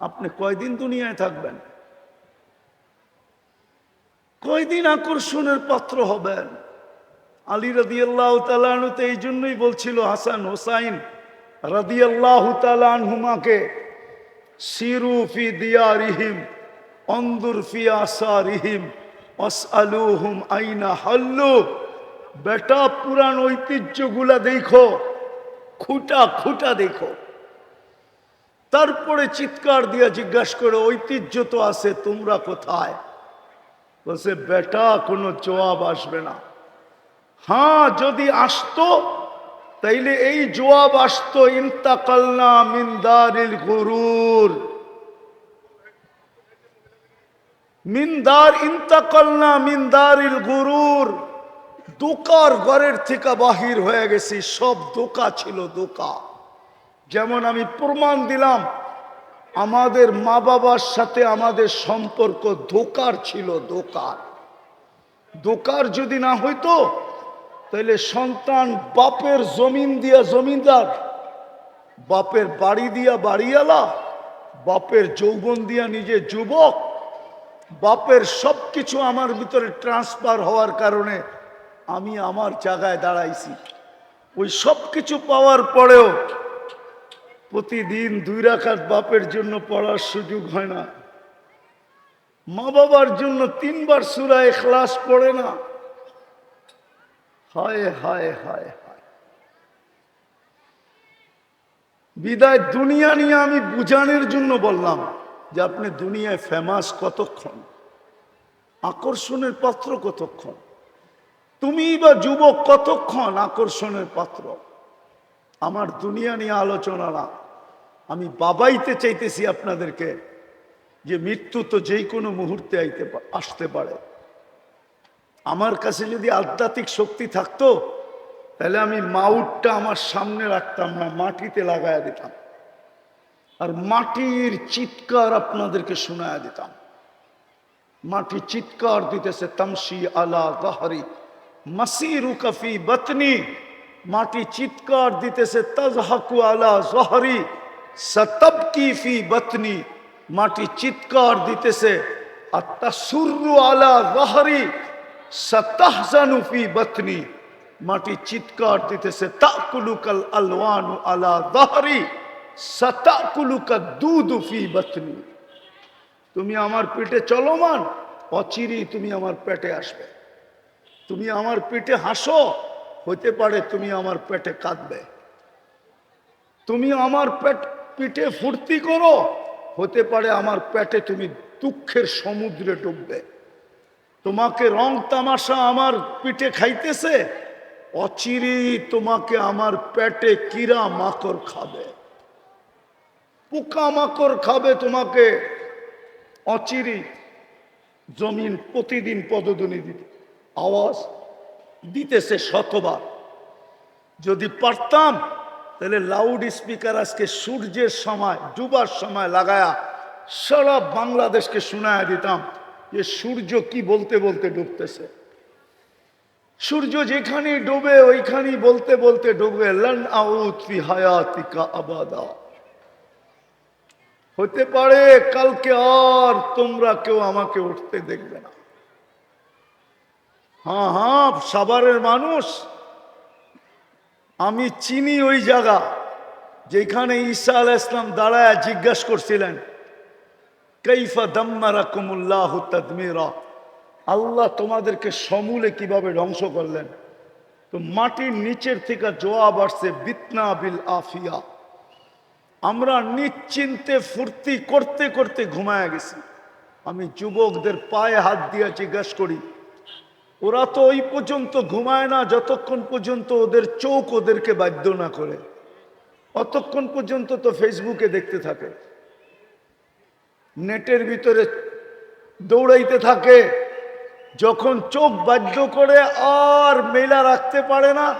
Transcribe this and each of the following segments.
আপনি কয়দিন দুনিয়ায় থাকবেন? কয়দিন আকর্ষণের পাত্র হবেন? আলী রাদি আল্লাহ তালানুতে এই জন্যই বলছিল, হাসান হোসাইন রাদি আল্লাহ তালানহুমাকে সিরু ফি দিয়া রিহিম অন্দুর ফি আসা রিহিম অসআলুহুম আইনা হাল্লু। বেটা পুরান ঐতিহ্যগুলা দেখো, খুঁটা খুঁটা দেখো। তারপরে চিৎকার দিয়া জিজ্ঞাসা করে, ঐতিহ্য তো আছে, তোমরা কোথায়? বলছে, বেটা, কোনো জবাব আসবে না। হ্যাঁ যদি আসতো, তাইলে এই জবাব আসতো, ইন্তাকালনা মিনদারিল গুরুর। মিনদার ইন্তাকালনা মিনদারিল গুরুর। দোকার ঘরের থেকে বাহির হয়ে গেছি, সব দোকা ছিল দোকা। যেমন আমি প্রমাণ দিলাম, আমাদের মা বাবার সাথে আমাদের সম্পর্ক দোকার ছিল, দোকার। দোকার যদি না হইতো, তাহলে সন্তান বাপের জমিন দিয়া জমিনদার, বাপের বাড়ি দিয়া বাড়িওয়ালা, বাপের যৌবন দিয়া নিজে যুবক, বাপের সব কিছু আমার ভিতরে ট্রান্সফার হওয়ার কারণে আমি আমার জায়গায় দাঁড়াইছি। ওই সব কিছু পাওয়ার পরেও প্রতিদিন দুই রাখাত বাপের জন্য পড়ার সুযোগ হয় না। মা বাবার জন্য তিনবার সুরা এখলাস পড়ে না। হায় হায় হায় হায়। বিদায় দুনিয়া নিয়ে আমি বুঝানোর জন্য বললাম যে আপনি দুনিয়ায় ফেমাস কতক্ষণ? আকর্ষণের পাত্র কতক্ষণ? তুমি বা যুবক কতক্ষণ আকর্ষণের পাত্র? আমার দুনিয়া নিয়ে আলোচনা না। আমি বাবাইতে চাইতেছি আপনাদেরকে যে মৃত্যু তো যেই কোনো মুহূর্তে আইতে আসতে পারে। আমার কাছে যদি আধ্যাত্মিক শক্তি থাকতো, তাহলে আমি মাউটটা আমার সামনে রাখতাম না, মাটিতে লাগায়া দিতাম। আর মাটির চিৎকার আপনাদেরকে শোনায়া দিতাম। মাটি চিৎকার দিতেছে তামসি আলা গাহারি মাসিরু কফি বতনি। মাটি চিৎকার দিতেছে তাজহাকু আলা জহরি সতবকি ফি বতনি মাটি চিৎকার দিতেছে আর তাসুরু আলা জহরি সতাহজানু ফি বতনি মাটি চিৎকার দিতেছে তাকুলুকাল আলওয়ানু আলা জহরি সতাকুলুকা দুধ ফি বতনি তুমি আমার পেটে চলমান অচিরেই তুমি আমার পেটে আসবে তুমি আমার পেটে হাসো হতে পারে তুমি আমার পেটে কাঁদবে। তুমি আমার পেট পিঠে ফুর্তি করো, হতে পারে আমার পেটে তুমি দুঃখের সমুদ্রে ডুববে। তোমাকে রং তামাশা আমার পিঠে খাইতেছে অচিরেই তোমাকে আমার পেটে কিরা মাকড় খাবে। পোকা মাকড় খাবে তোমাকে, অচিরি জমিন প্রতিদিন পদধ্বনি দিতে। আওয়াজ দিতেছে শতবার। যদি পারতাম, তাহলে লাউড স্পিকার আজকে সূর্যের সময়, ডুবার সময় লাগায়া সারা বাংলাদেশকে শোনায় দিতাম যে সূর্য কি বলতে বলতে ডুবতেছে। সূর্য যেখানে ডুবে, ওইখানেই বলতে বলতে ডুবে। লন আউত হায়াতিকা আবাদা। হতে পারে কালকে আর তোমরা কেউ আমাকে উঠতে দেখবে না। হ্যাঁ হ্যাঁ সাভারের মানুষ। আমি চিনি ওই জায়গা যেখানে ঈসা আল ইসলাম দাঁড়ায় জিজ্ঞাসা করছিলেন কৈফা দম্মারাকুমুল্লাহ তদমিরা? আল্লাহ তোমাদেরকে সমূলে কীভাবে ধ্বংস করলেন? তো মাটির নিচের থেকে জবাব আসছে, বিতনা বিল আফিয়া। আমরা নিশ্চিন্তে ফুর্তি করতে করতে ঘুমায় গেছি। আমি যুবকদের পায়ে হাত দিয়ে জিজ্ঞাসা করি ওরা তো ওই পর্যন্ত ঘুমায় না, যতক্ষণ পর্যন্ত ওদের চোখ ওদেরকে বাধ্য না করে। অতক্ষণ পর্যন্ত তো ফেসবুকে দেখতে থাকে। নেটের ভিতরে দৌড়াইতে থাকে। যখন চোখ বাধ্য করে আর মেলা রাখতে পারে না,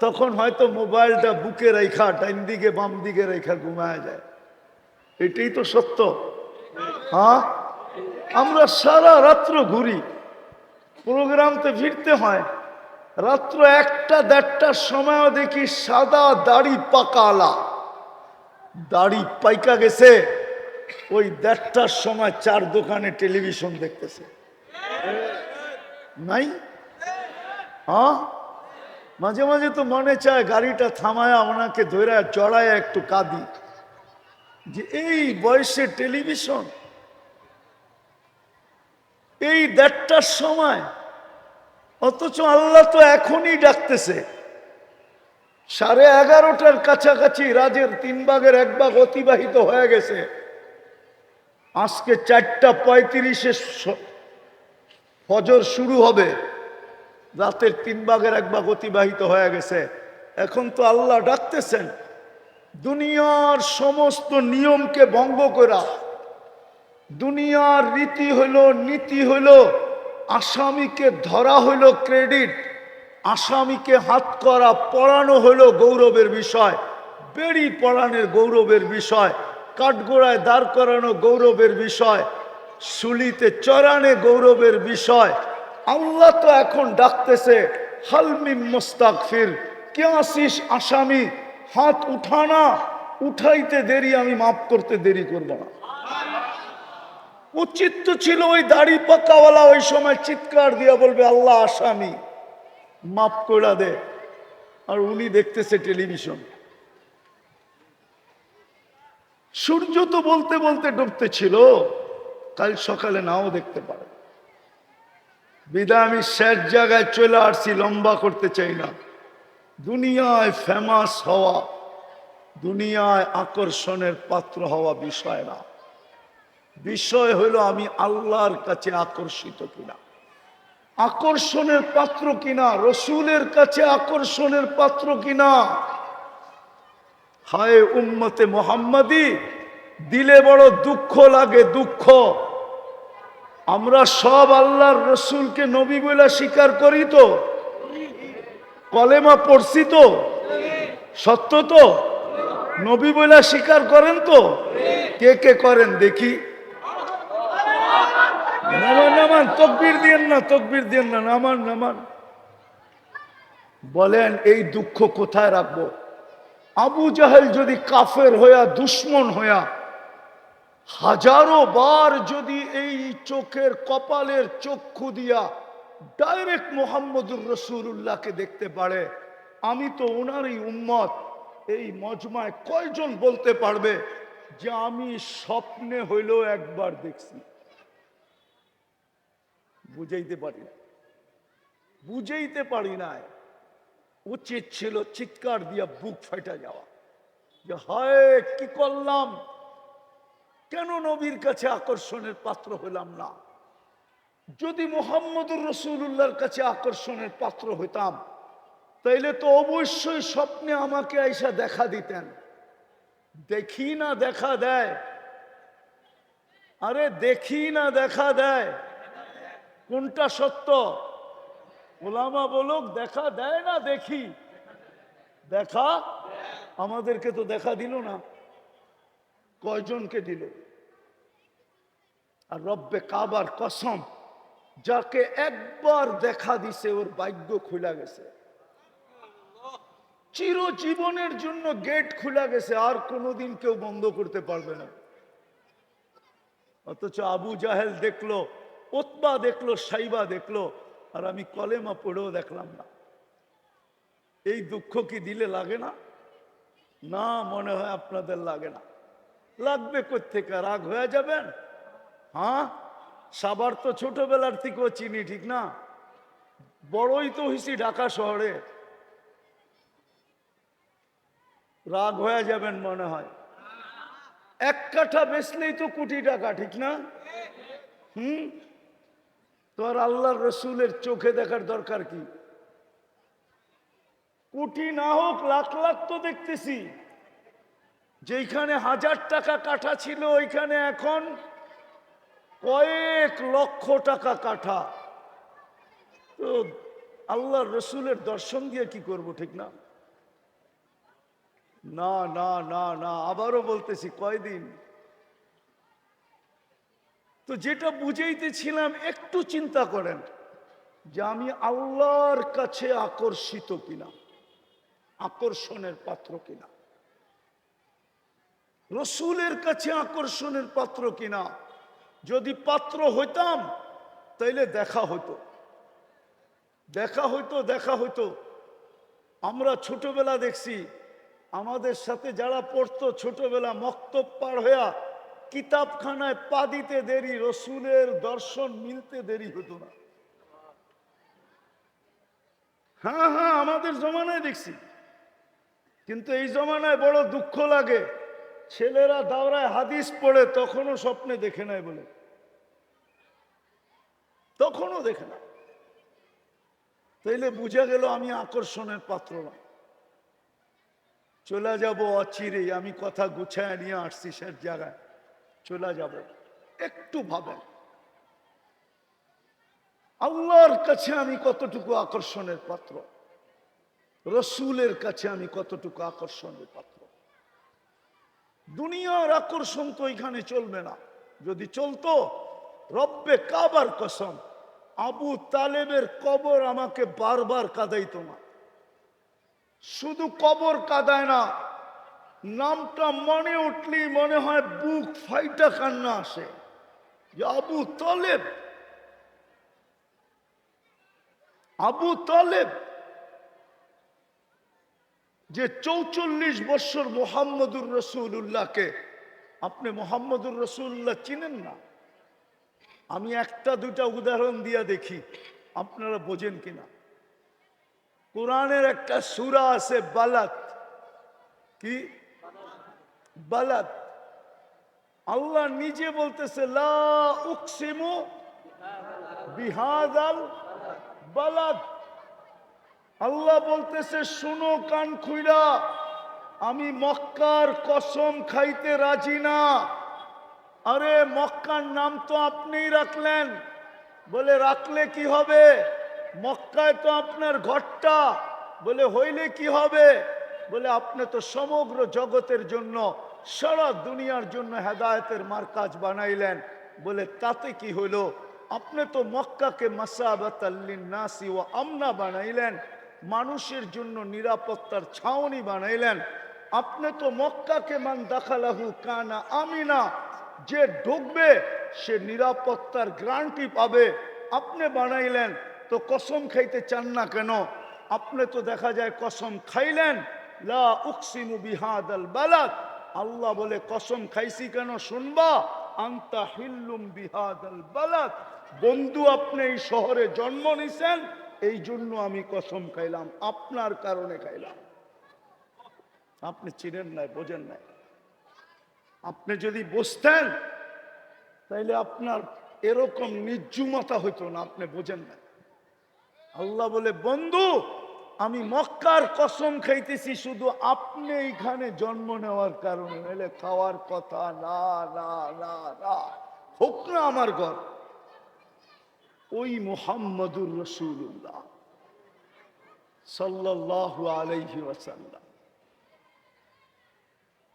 তখন হয়তো মোবাইলটা বুকে রেখা ডাইন দিকে, বাম দিকে রেখা ঘুমায় যায়। এটাই তো সত্য। হ্যাঁ? আমরা সারা রাত্র ঘুরি। প্রোগ্রামতে ফিরতে হয়। রাত্র একটা দেড়টার সময়ও দেখি সাদা দাড়ি পাকালা দাড়ি পাইকা গেছে। ওই দেড়টার সময় চার দোকানে টেলিভিশন দেখতেছে। নাই? হ্যাঁ? মাঝে মাঝে তো মনে চায় গাড়িটা থামায়া, ওনাকে ধরে চড়ায় একটু কাঁদি। যে এই বয়সে টেলিভিশন? এই দেড়টার সময়। অথচ আল্লাহ তো এখনই ডাকতেছে। সাড়ে এগারোটার কাছাকাছি রাজের তিন ভাগের এক ভাগ অতিবাহিত হয়ে গেছে। আজকে চারটা পঁয়ত্রিশে ফজর শুরু হবে। রাতের তিন ভাগের এক ভাগ অতিবাহিত হয়ে গেছে। এখন তো আল্লাহ ডাকতেছেন। দুনিয়ার সমস্ত নিয়মকে ভঙ্গ করা। দুনিয়ার রীতি হইল, নীতি হইল, আসামিকে ধরা হইল ক্রেডিট, আসামিকে হাত করা পড়ানো হইল গৌরবের বিষয়, বেড়ি পড়ানোর গৌরবের বিষয়, কাঠগোড়ায় দাঁড় করানো গৌরবের বিষয়, সুলিতে চড়ানে গৌরবের বিষয়। আল্লাহ তো এখন ডাকতেছে হালমিম মোস্তাকফির কে আসিস আসামি? হাত উঠানা উঠাইতে দেরি, আমি মাফ করতে দেরি করব না। উচিত তো ছিল ওই দাড়ি পাকাওয়ালা, ওই সময় চিৎকার দিয়া বলবে, আল্লাহ আসামি মাফ করে দে। আর উনি দেখতেছে টেলিভিশন। সূর্য তো বলতে বলতে ডুবতে ছিল, কাল সকালে নাও দেখতে পারে। বিদায় আমি শেষ জায়গায় চলে আসছি, লম্বা করতে চাই না। দুনিয়ায় ফেমাস হওয়া, দুনিয়ায় আকর্ষণের পাত্র হওয়া বিষয় না। বিষয় হলো আমি আল্লাহর কাছে আকর্ষিত কিনা। আকর্ষণের পাত্র কিনা, রসুলের কাছে আকর্ষণের পাত্র কিনা। হায় উম্মতে মোহাম্মদি, দিলে বড় দুঃখ লাগে, দুঃখ। আমরা সব আল্লাহর রসুলকে নবী বলে স্বীকার করি তো। কলেমা পড়ছি তো। সত্য তো? নবী বলে স্বীকার করেন তো? কে কে করেন দেখি। নামান নামান, তকবির দিয়েন না, তকবির দিয়েন না, নামান নামান। বলেন, এই দুঃখ কোথায় রাখব? আবু জাহেল যদি কাফের হইয়া, দুশ্মন হইয়া, হাজারো বার যদি এই চোখের কপালের চক্ষু দিয়া ডাইরেক্ট মোহাম্মদুর রসুল্লাহকে দেখতে পারে, আমি তো ওনারই উম্মত। এই মজমায় কয়জন বলতে পারবে যে আমি স্বপ্নে হইলেও একবার দেখছি? বুঝাইতে পারি না। বুঝাইতে পারি নাই। উচিত ছিল চিৎকার দিয়া বুক ফাইটা যাওয়া। যে হায়, কি করলাম? কেন নবীর কাছে আকর্ষণের পাত্র হইলাম না? যদি মোহাম্মদুর রসুল্লাহর কাছে আকর্ষণের পাত্র হইতাম, তাইলে তো অবশ্যই স্বপ্নে আমাকে আইসা দেখা দিতেন। দেখি না দেখা দেয়। আরে দেখি না দেখা দেয়। কোনটা সত্য? ওলামা বলুক, দেখা দেয় না দেখি। দেখা? আমাদেরকে তো দেখা দিল না। কয়জনকে দিল? আর রব্বে কাবার কসম, যাকে একবার দেখা দিছে, ওর ভাগ্য খুলা গেছে। চিরজীবনের জন্য গেট খুলা গেছে, আর কোনোদিন কেউ বন্ধ করতে পারবে না। অথচ আবু জাহেল দেখল ওতবা দেখল, সাইবা দেখল, আর আমি কলেমা পড়েও দেখলাম না। এই দুঃখ কি দিলে লাগে না? না, মনে হয় আপনাদের লাগে না। লাগবে কোথেকে রাগ হয়ে যাবেন? হ্যাঁ? সাবার তো ছোটবেলার থেকেও চিনি, ঠিক না? বড়ই তো হইছি ঢাকা শহরে। রাগ হয়ে যাবেন মনে হয়। এক কাঠা বেচলেই তো কোটি টাকা, ঠিক না? হুম? তো আর আল্লাহর রসুলের চোখে দেখার দরকার কি? কোটি না হোক লাখ লাখ তো দেখতেছি। যেখানে হাজার টাকা কাঠা ছিল, ওইখানে এখন কয়েক লক্ষ টাকা কাঠা। তো আল্লাহর রসুলের দর্শন দিয়ে কি করব ঠিক না? না না না না, আবারও বলতেছি কয়দিন? তো যেটা বুঝাইতেছিলাম, একটু চিন্তা করেন যে আমি আল্লাহর কাছে আকর্ষিত কিনা, আকর্ষণের পাত্র কিনা, রসুলের কাছে আকর্ষণের পাত্র কিনা। যদি পাত্র হইতাম, তাইলে দেখা হতো দেখা হইতো দেখা হইতো। আমরা ছোটবেলা দেখছি, আমাদের সাথে যারা পড়তো, ছোটবেলা মক্তব পার হইয়া কিতাবখানায় পা দিতে দেরি, রসুলের দর্শন মিলতে দেরি হতো না। হ্যাঁ হ্যাঁ আমাদের জমানায় দেখছি। কিন্তু এই জমানায় বড় দুঃখ লাগে। ছেলেরা দাওরায় হাদিস পড়ে, তখনও স্বপ্নে দেখে নেয় বলে। তখনও দেখে না তাইলে বুঝা গেল আমি আকর্ষণের পাত্র না। চলে যাব অচিরে আমি কথা গুছায় নিয়ে আসছি সে জায়গায়। চলে যাব। একটু ভাবেন। আল্লাহর কাছে আমি কতটুকু আকর্ষণের পাত্র? রসুলের কাছে আমি কতটুকু আকর্ষণের পাত্র? দুনিয়ার আকর্ষণ তো এখানে চলবে না। যদি চলতো, রব্বে কাবার কসম, আবু তালেবের কবর আমাকে বারবার কাদাইতো না। শুধু কবর কাদায় না নামটা মনে উঠলি মনে হয় বুক ফাইটা কান্না আসে। আবু তালেব আবু তালেব যে চৌচল্লিশ বছর মোহাম্মদুর রসুল্লাহকে আপনি মোহাম্মদুর রসুল্লাহ চিনেন না? আমি একটা দুটা উদাহরণ দিয়া দেখি, আপনারা বোঝেন কিনা? কোরআনের একটা সুরা আছে বালাত। কি? বালাত। আল্লাহ নিজে বলতেছে, লা বিহাদাল আল্লাহ বলতেছে, শুনো কান খুইরা, আমি মক্কার কসম খাইতে রাজি না। আরে, মক্কার নাম তো আপনিই রাখলেন। বলে, রাখলে কি হবে? মক্কায় তো আপনার ঘরটা। বলে, হইলে কি হবে? বলে, আপনি তো সমগ্র জগতের জন্য সারা দুনিয়ার জন্য হেদায়তের মার্কাজ বানাইলেন। বলে তাতে কি হলো? আপনি তো মক্কাকে নাসি ও আমনা বানাইলেন। মানুষের জন্য নিরাপত্তার ছাউনি বানাইলেন। আপনি তো মক্কাকে মান দাখালাহু কানা আমিনা, যে ঢুকবে সে নিরাপত্তার গ্রান্টি পাবে। আপনি বানাইলেন, তো কসম খাইতে চান না কেন? আপনি তো দেখা যায় কসম খাইলেন। লা উকসিমু বিহাদাল বালাদ। আল্লাহ বলে, কসম খাইছি কেন? শুনবা? আন্তা হিল্লুম বিহাদাল বালাদ। বন্ধু আপনি এই শহরে জন্ম নিছেন, এই জন্য আমি কসম খাইলাম, আপনার কারণে খাইলাম। আপনি চিনেন নাই, বোঝেন নাই। আপনি যদি বসতেন তাইলে আপনার এরকম নির্জুমতা হইতো না, আপনি বোঝেন না আল্লাহ বলে, বন্ধু আমি মক্কার কসম খাইতেছি, শুধু আপনি এইখানে জন্ম নেওয়ার কারণে নাহলে খাওয়ার কথা, না না না না। হোক না আমার ঘর। ওই মোহাম্মদুর রসুল্লাহ সাল্লাল্লাহু আলাইহি ওয়াসাল্লাম।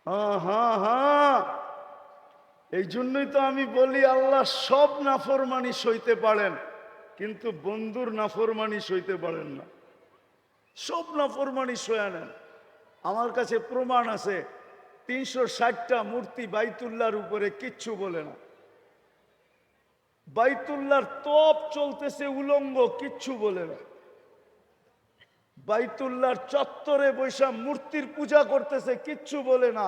হ্যাঁ হ্যাঁ হ্যাঁ। এই জন্যই তো আমি বলি, আল্লাহ সব নাফরমানি সইতে পারেন, কিন্তু বন্ধুর নাফরমানি সইতে পারেন না। সব নাফরমানি সয়া নেন আমার কাছে প্রমাণ আছে, তিনশো ষাটটা মূর্তি বাইতুল্লাহর উপরে কিচ্ছু বলে না। বাইতুল্লাহর তপ চলতেছে উলঙ্গ, কিচ্ছু বলে না। বাইতুল্লাহর চত্বরে বৈশা মূর্তির পূজা করতেছে, কিচ্ছু বলে না।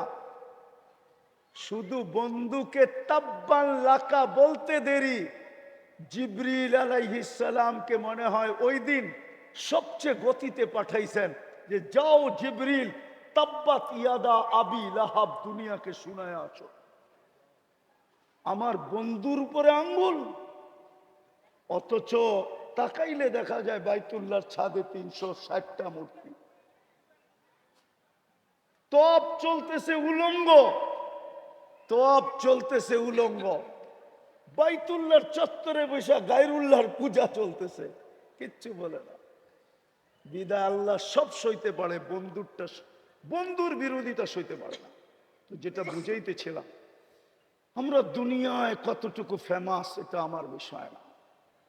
শুধু বন্ধুকে তাব্বান লাকা বলতে দেরি, জিব্রিল আলাইহিসালামকে মনে হয় ওই দিন সবচেয়ে গতিতে পাঠাইছেন যে, যাও জিব্রিল, তাব্বাত ইয়াদা আবি লাহাব, দুনিয়াকে শুনায় আছো আমার বন্ধুর উপরে আঙ্গুল। অথচ তাকাইলে দেখা যায় বাইতুল্লাহর ছাদে তিনশো ষাটটা মূর্তি। তপ চলতেছে উলঙ্গ। তপ চলতেছে উলঙ্গ। বাইতুল্লাহর চত্বরে বৈশা গায়রুল্লাহর পূজা চলতেছে। কিচ্ছু বলে না। বিদা আল্লাহ সব সইতে পারে বন্ধুরটা বন্ধুর বিরোধিতা সইতে পারে না। তো যেটা বুঝাইতেছিলাম, আমরা দুনিয়ায় কতটুকু ফেমাস এটা আমার বিষয় না।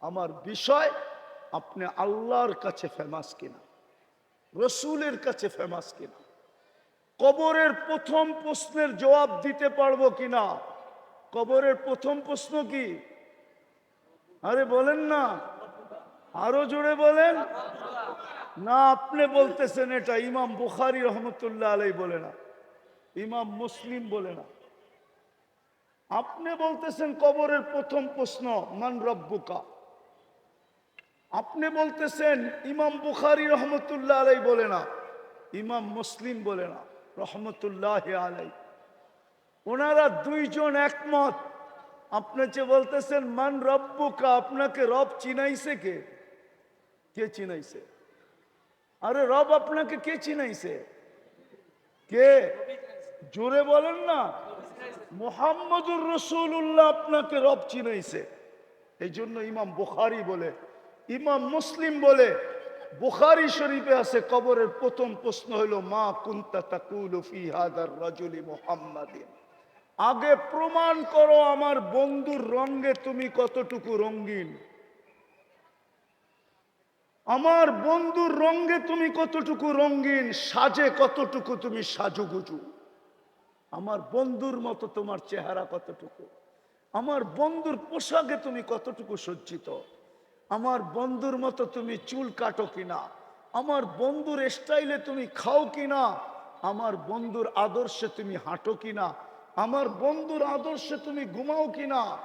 আমার বিষয়, আপনি আল্লাহর কাছে ফেমাস কিনা, রসুলের কাছে ফেমাস কিনা, কবরের প্রথম প্রশ্নের জবাব দিতে পারব কিনা, কবরের প্রথম প্রশ্ন কি? আরে বলেন না, আরও জোরে বলেন। না, আপনি বলতেছেন এটা ইমাম বুখারি রহমতুল্লাহ আলাই বলে না, ইমাম মুসলিম বলে না। আপনি বলতেছেন কবরের প্রথম প্রশ্ন, মান রব্বুকা? আপনি বলতেছেন ইমাম বুখারি রহমতুল্লাহ আলাই বলে না, ইমাম মুসলিম বলে না, রহমতুল্লাহ আলাই ওনারা দুইজন একমত। আপনি যে বলতেছেন, মান রব্বুকা, আপনাকে রব চিনাইছে কে? কে চিনাইছে? আরে রব আপনাকে কে চিনাইছে? কে? জোরে বলেন না। মোহাম্মদুর রসুল্লাহ আপনাকে রব চিনাইছে। এই জন্য ইমাম বুখারি বলে, ইমাম মুসলিম বলে, বুখারি শরীফে আছে কবরের প্রথম প্রশ্ন হলো, মা কুন্তা তাকুলু আগে প্রমাণ করো আমার বন্ধুর রঙ্গে তুমি কতটুকু রঙ্গিন আমার বন্ধুর রঙ্গে তুমি কতটুকু রঙ্গিন সাজে কতটুকু তুমি সাজুগুজু। আমার বন্ধুর মতো তোমার চেহারা কতটুকু? আমার বন্ধুর পোশাকে তুমি কতটুকু সজ্জিত? আমার বন্ধুর মতো তুমি চুল কাটো কিনা? আমার বন্ধুর স্টাইলে তুমি খাও কিনা? আমার বন্ধুর আদর্শে তুমি হাঁটো কিনা? আমার বন্ধুর আদর্শে তুমি ঘুমাও কিনা?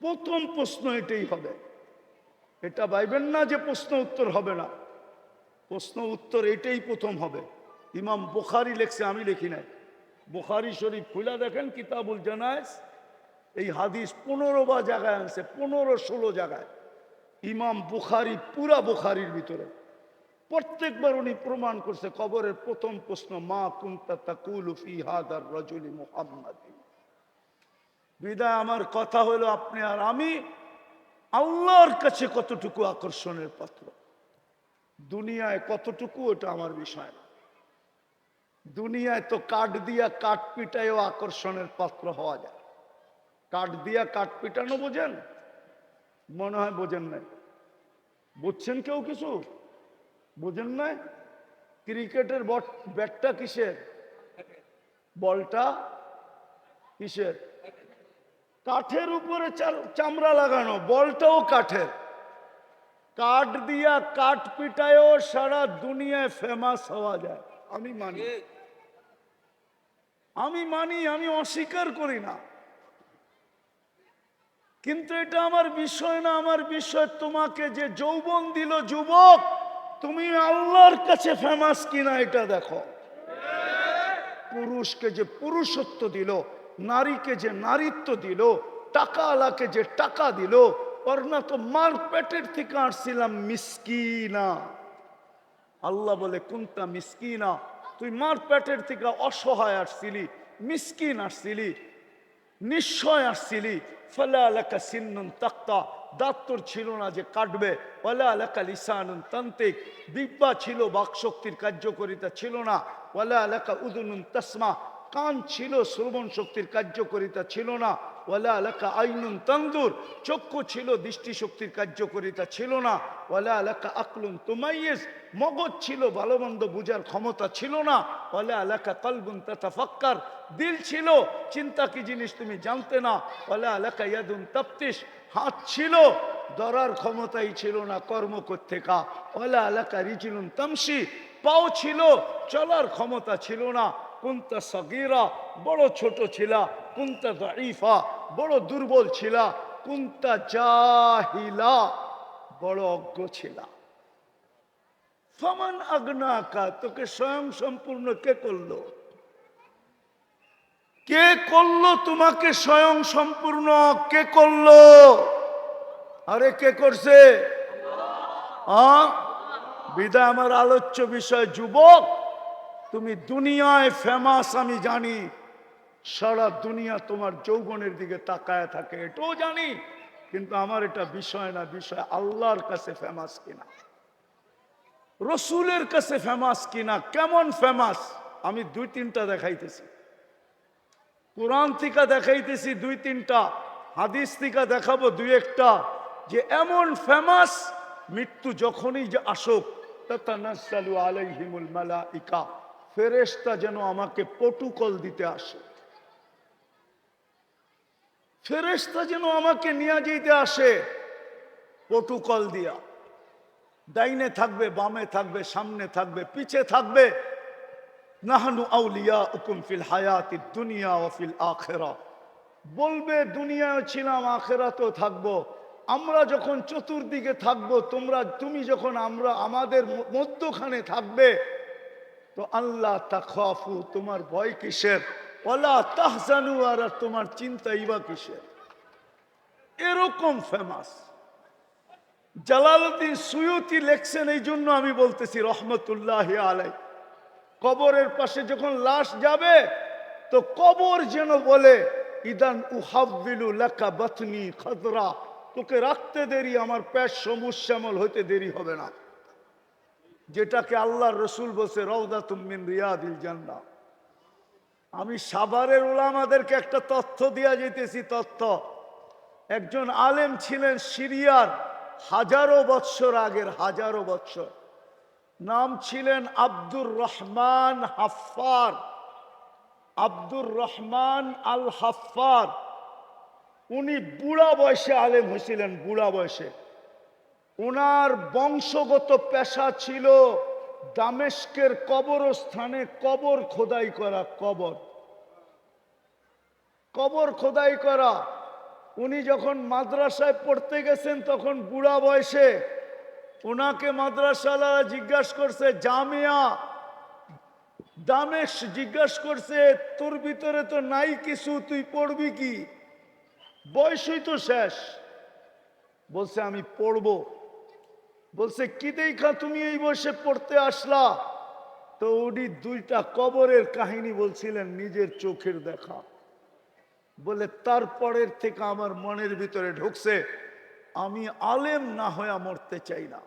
প্রথম প্রশ্ন এটাই হবে। এটা ভাইবেন না যে প্রশ্ন উত্তর হবে না। প্রশ্ন উত্তর এটাই প্রথম হবে। ইমাম বুখারি লেখছে, আমি লিখি নাই। বুখারি শরীফ খুলা দেখেন, কিতাবুল জানায়স এই হাদিস পনেরো বা জায়গায় আনছে, পনেরো ষোলো জায়গায়। ইমাম বুখারি পুরা বুখারির ভিতরে। প্রত্যেকবার উনি প্রমাণ করছে, কবরের প্রথম প্রশ্ন, মা কুন্তা তাকুল ফি রজুলি মুহাম্মাদি। বিদায়, আমার কথা হলো আপনি আর আমি আল্লাহর কাছে কতটুকু আকর্ষণের পাত্র? দুনিয়ায় কতটুকু ওটা আমার বিষয় না। দুনিয়ায় তো কাঠ দিয়া কাঠ পিটায়ও আকর্ষণের পাত্র হওয়া যায়। কাঠ দিয়া কাঠ পিটানো বোঝেন? মনে হয় বোঝেন নাই। বুঝছেন কেউ কিছু? বোঝেন নাই? ক্রিকেটের ব্যাটটা কিসের? বলটা কিসের? কাঠের উপরে চামড়া লাগানো বলটাও কাঠের। কাঠ দিয়া কাঠ পিটায়ও সারা দুনিয়ায় ফেমাস হওয়া যায়। আমি মানি। আমি মানি আমি অস্বীকার করি না। কিন্তু এটা আমার বিষয় না আমার বিষয় তোমাকে যে যৌবন দিল যুবক তুমি আল্লাহর কাছে ফেমাস কিনা এটা দেখো। পুরুষকে যে পুরুষত্ব দিল নারীকে যে নারীত্ব দিল টাকা আলাকে যে টাকা দিল ওর না তো মার পেটের থেকে আসছিলাম মিসকিনা। আল্লাহ বলে, কোনটা মিসকিনা? তুই মার পেটের থেকে অসহায় আসছিলি, মিসকিন আসছিলি নিশ্চয় আসছিলি। ফলে এলাকা সিন্নুন তাক্তা। দাঁত তোর ছিল না যে কাটবে ওলা এলাকা লিসানুন তান্ত্রিক দিব্যা ছিল, বাকশক্তির কার্যকরিতা ছিল না ওলা এলাকা উদুনুন তসমা। কান ছিল, শ্রবণ শক্তির কার্যকরিতা ছিল না। ওলা এলাকা আইনুন তন্দুর চক্ষু ছিল, দৃষ্টি শক্তির কার্যকরিতা ছিল না। ওলা এলাকা আকলুন তুমাইয়েস মগজ ছিল ভালো মন্দ বুঝার ক্ষমতা ছিল না। ওলা এলাকা কলবুন তথা ফক্কার দিল ছিল, চিন্তা কি জিনিস তুমি জানতে না। ওলা এলাকা ইয়াদুন তপ্তিস হাত ছিল, ধরার ক্ষমতাই ছিল না কর্ম করতে কা ওলা এলাকা রিচিলুন তামসি পাও ছিল, চলার ক্ষমতা ছিল না। কুন্তা সগিরা, বড় ছোট ছিলা, কুন্তা দাইফা বড় দুর্বল ছিলা, কুন্তা জাহিলা, বড় অজ্ঞ ছিলা। ফমান আগ্নাকা, তোকে স্বয়ং সম্পূর্ণ কে করল? কে করল তোমাকে স্বয়ং সম্পূর্ণ? কে করল? আরে কে করছে? বিদায় আমার আলোচ্য বিষয়, যুবক। তুমি দুনিয়ায় ফেমাস আমি জানি। সারা দুনিয়া তোমার যৌবনের দিকে তাকায় থাকে, এটাও জানি। কিন্তু আমার এটা বিষয় না, বিষয় আল্লাহর কাছে ফেমাস কিনা। রসুলের কাছে ফেমাস কিনা, কেমন ফেমাস আমি দুই তিনটা দেখাইতেছি। কোরআন থেকে দেখাইতেছি দুই তিনটা, হাদিস থেকে দেখাবো দুই একটা, যে এমন ফেমাস মৃত্যু যখনই যে আসুক, তাতানাজ্জালু আলাইহিমুল মালাইকা। ফেরেশতা যেন আমাকে পটুকল দিতে আসে। ফেরেশতা যেন আমাকে নিয়ে যেতে আসে পটুকল দিয়া। ডাইনে থাকবে, বামে থাকবে, সামনে থাকবে, পিছে থাকবে। নাহানু আউলিয়া উকুম ফিল হায়াতি দুনিয়া ও ফিল আখেরা। বলবে, দুনিয়ায় ছিলাম, আখেরাতেও থাকব। আমরা যখন চতুর্দিকে থাকব, তোমরা, তুমি যখন আমরা, আমাদের মধ্যখানে থাকবে তো আল্লাহ তাখাফু, তোমার ভয় কিসের? ওলা তাহজানু, আর তোমার চিন্তা ইবা কিসের? এরকম ফেমাস লেখছেন, এই জন্য আমি বলতেছি, রহমতুল্লাহ আলাই। কবরের পাশে যখন লাশ যাবে, তো কবর যেন বলে, ইদান উহাবিলু লেখা বাতনি খদরা। তোকে রাখতে দেরি, আমার পেট সবুজ শ্যামল হইতে দেরি হবে না। যেটাকে আল্লাহর রসুল বলছে রৌদা তুমিন রিয়াদিল জান্না আমি সাভারের ওলামাদেরকে একটা তথ্য দিয়া যেতেছি তথ্য। একজন আলেম ছিলেন সিরিয়ার হাজারো বৎসর আগের, হাজারো বৎসর। নাম ছিলেন আব্দুর রহমান হাফার আব্দুর রহমান আল হাফার উনি বুড়া বয়সে আলেম হয়েছিলেন, বুড়া বয়সে। ওনার বংশগত পেশা ছিল দামেস্কের কবরস্থানে কবর খোদাই করা, কবর। কবর খোদাই করা। উনি যখন মাদ্রাসায় পড়তে গেছেন তখন বুড়া বয়সে ওনাকে মাদ্রাসালা জিজ্ঞাসা করছে, জামিয়া দামেশ জিজ্ঞাসা করছে, তোর ভিতরে তো নাই কিছু, তুই পড়বি কি? বয়সই তো শেষ। বলছে, আমি পড়ব। বলছে, কি দেখা তুমি এই বসে পড়তে আসলা? তো উনি দুইটা কবরের কাহিনী বলছিলেন, নিজের চোখের দেখা। বলে, তারপরের থেকে আমার মনের ভিতরে ঢুকছে, আমি আলেম না হয়ে মরতে চাই না।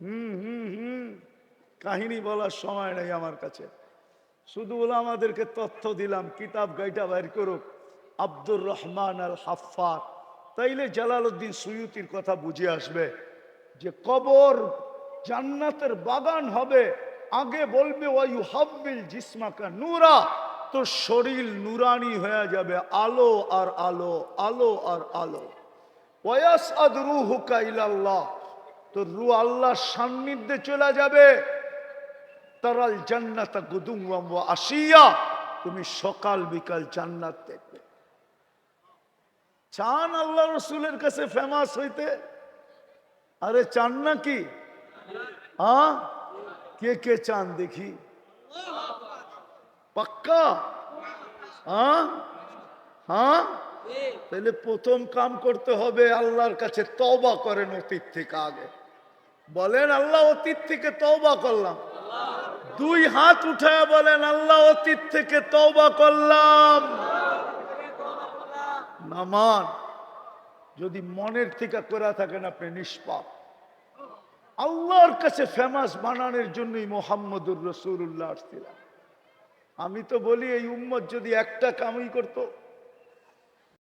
হুম হুম হুম, কাহিনী বলার সময় নেই আমার কাছে। শুধু বলে, আমাদেরকে তথ্য দিলাম, কিতাব গাইটা বাইর করুক। আব্দুর রহমান আল হাফার। তাইলে জালালউদ্দিন সুয়ুতির কথা বুঝে আসবে যে কবর জান্নাতের বাগান হবে। আগে বলবে ওয়ায়ু হাব্বিল জিসমাকা নূরা। তোর শরীর নুরানি হয়ে যাবে, আলো আর আলো আলো আর আলো। ওয়াস আদ রুহুকা ইলাল্লাহ। তোর রু আল্লাহর সান্নিধ্যে চলে যাবে। তারাল জান্নাতা গুদুম আসিয়া। তুমি সকাল বিকাল জান্নাত দেখবে। চান আল্লাহ রসুলের কাছে ফেমাস হইতে? আরে চান নাকি? হ্যাঁ কে কে চান দেখি? পাক্কা? হ্যাঁ হ্যাঁ তাহলে প্রথম কাম করতে হবে আল্লাহর কাছে তওবা করেন অতীত থেকে আগে। বলেন, আল্লাহ, অতীত থেকে তবা করলাম। দুই হাত উঠায় বলেন, আল্লাহ, অতীত থেকে তওবা করলাম। নামান যদি মনের থেকে করা থাকেন আপনি নিষ্পাপ। আল্লাহর কাছে ফেমাস বানানোর জন্যই মোহাম্মদুর রসুল্লাহ আসছিলাম। আমি তো বলি, এই উম্মত যদি একটা কামই করতো